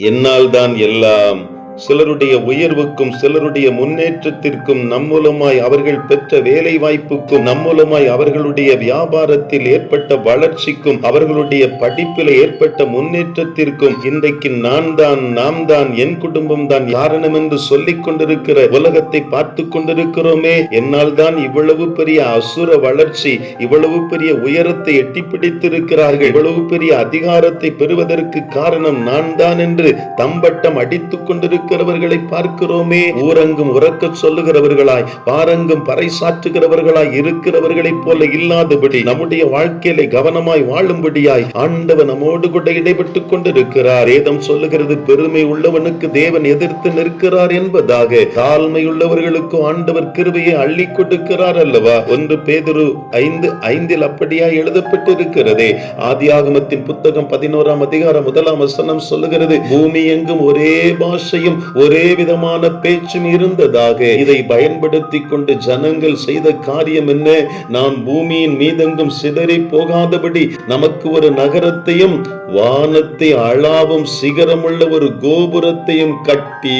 என்னால் தான் எல்லாம் சிலருடைய உயர்வுக்கும் சிலருடைய முன்னேற்றத்திற்கும் நம்மூலமாய் அவர்கள் பெற்ற வேலை வாய்ப்புக்கும் நம்மூலமாய் அவர்களுடைய வியாபாரத்தில் ஏற்பட்ட வளர்ச்சிக்கும் அவர்களுடைய படிப்பில் ஏற்பட்ட முன்னேற்றத்திற்கும் இன்றைக்கு நான் தான் நாம் தான் என் குடும்பம் தான் காரணம் என்று சொல்லிக் கொண்டிருக்கிற உலகத்தை பார்த்து கொண்டிருக்கிறோமே. என்னால் தான் இவ்வளவு பெரிய அசுர வளர்ச்சி இவ்வளவு பெரிய உயரத்தை எட்டி பிடித்திருக்கிறார்கள் இவ்வளவு பெரிய அதிகாரத்தை பெறுவதற்கு காரணம் நான் தான் என்று தம்பட்டம் அடித்துக் இருக்கிறவர்களை பார்க்கிறோமே. ஊரங்கும் உறக்க சொல்லுகிறவர்களாய் பாரங்கும் பறைசாற்றுகிறவர்களாய் இருக்கிறவர்களைப் போல இல்லாதபடி நம்முடைய வாழ்க்கையில கவனமாய் வாழும்படியாய் ஆண்டவர் நம்மோடு கூட இடைபட்டுக் கொண்டிருக்கிறார். ஏதம் சொல்லுகிறது பெருமை உள்ளவனுக்கு தேவன் எதிர்த்து நிற்கிறார் என்பதாக. தாழ்மை உள்ளவர்களுக்கு ஆண்டவர் கிருபையை அள்ளி கொடுக்கிறார் அல்லவா? ஒன்று பேதுரு ஐந்து ஐந்தில் அப்படியாய் எழுதப்பட்டிருக்கிறதே. ஆதியாகமத்தின் புத்தகம் பதினோராம் அதிகாரம் முதலாம் வசனம் சொல்லுகிறது பூமி எங்கும் ஒரே பாஷையும் ஒரே விதமான பேச்சும் இருந்ததாக. இதை பயன்படுத்தி கொண்டு ஜனங்கள் செய்த காரியம் என்ன? நாம் பூமியின் மீதெங்கும் சிதறி போகாதபடி நமக்கு ஒரு நகரத்தையும் வானத்தை அளாவும் சிகரமுள்ள ஒரு கோபுரத்தையும் கட்டி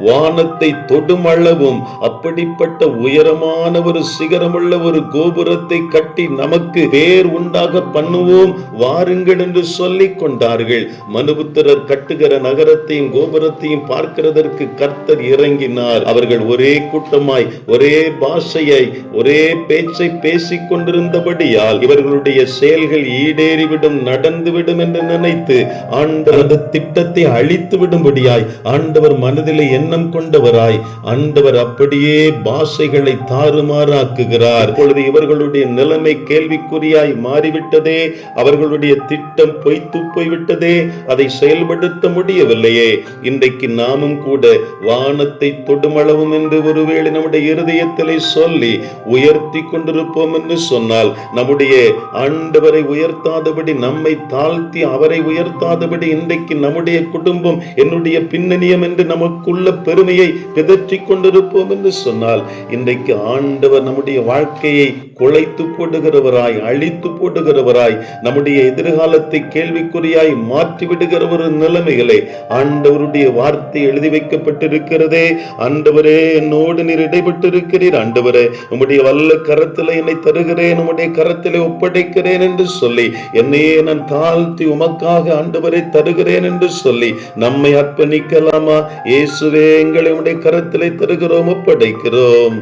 வானத்தை தொடும் அளவும் அப்படிப்பட்ட உயரமான ஒரு சிகரமுள்ள ஒரு கோபுரத்தை கட்டி நமக்கு பேர் உண்டாக பண்ணுவோம் வாருங்கள் என்று சொல்லிக் கொண்டார்கள். மனுபுத்திரர் கட்டுகிற நகரத்தையும் கோபுரத்தையும் பார்க்க பார்க்கிறதற்கு கர்த்தர் இறங்கினார். அவர்கள் ஒரே கூட்டமாய் ஒரே பாஷையை ஒரே பேச்சை பேசிக் கொண்டிருந்தபடியால் இவர்களுடைய செயல்கள் ஈடேறிவிடும் நடந்துவிடும் என்று நினைத்து ஆண்டவர் திட்டத்தை அழித்து விடும்படியாய் ஆண்டவர் மனதிலே எண்ணம் கொண்டவராய் ஆண்டவர் அப்படியே பாஷைகளை தாறுமாறாக்குகிறார். இப்பொழுது இவர்களுடைய நிலைமை கேள்விக்குறியாய் மாறிவிட்டதே அவர்களுடைய திட்டம் பொய்த்து போய்விட்டதே அதை செயல்படுத்த முடியவில்லையே. இன்றைக்கு நாம் நாமும் கூட வானத்தை தொடுமளவும் என்று ஒருவேளை நம்முடைய இருதயத்திலே சொல்லி உயர்த்தி கொண்டிருப்போம் என்று சொன்னால் நம்முடைய ஆண்டவரை உயர்த்தாதபடி நம்மை தாழ்த்தி அவரை உயர்த்தாதபடி இன்றைக்கு நம்முடைய குடும்பம் என்னுடைய பின்னணியம் என்று நமக்குள்ள பெருமையை பிதற்றி கொண்டிருப்போம் என்று சொன்னால் இன்றைக்கு ஆண்டவர் நம்முடைய வாழ்க்கையை குலைத்து போடுகிறவராய் அழித்து போடுகிறவராய் நம்முடைய எதிர்காலத்தை கேள்விக்குறியாய் மாற்றி விடுகிற ஒரு நிலைமைகளை ஆண்டவருடைய வார்த்தை எழுதி வைக்கப்பட்டிருக்கிறதே. ஆண்டவரே என்னோடு நீர் இடைப்பட்டிருக்கிறீர். ஆண்டவரே உம்முடைய வல்ல கரத்தில் என்னை தருகிறேன். உம்முடைய கரத்தில் ஒப்படைக்கிறேன் என்று சொல்லி என்னையே நான் தாழ்த்தி உமக்காக ஆண்டவரை தருகிறேன் என்று சொல்லி நம்மை அர்ப்பணிக்கலாமா? இயேசுவே எங்களை உம்முடைய கரத்திலே தருகிறோம் ஒப்படைக்கிறோம்.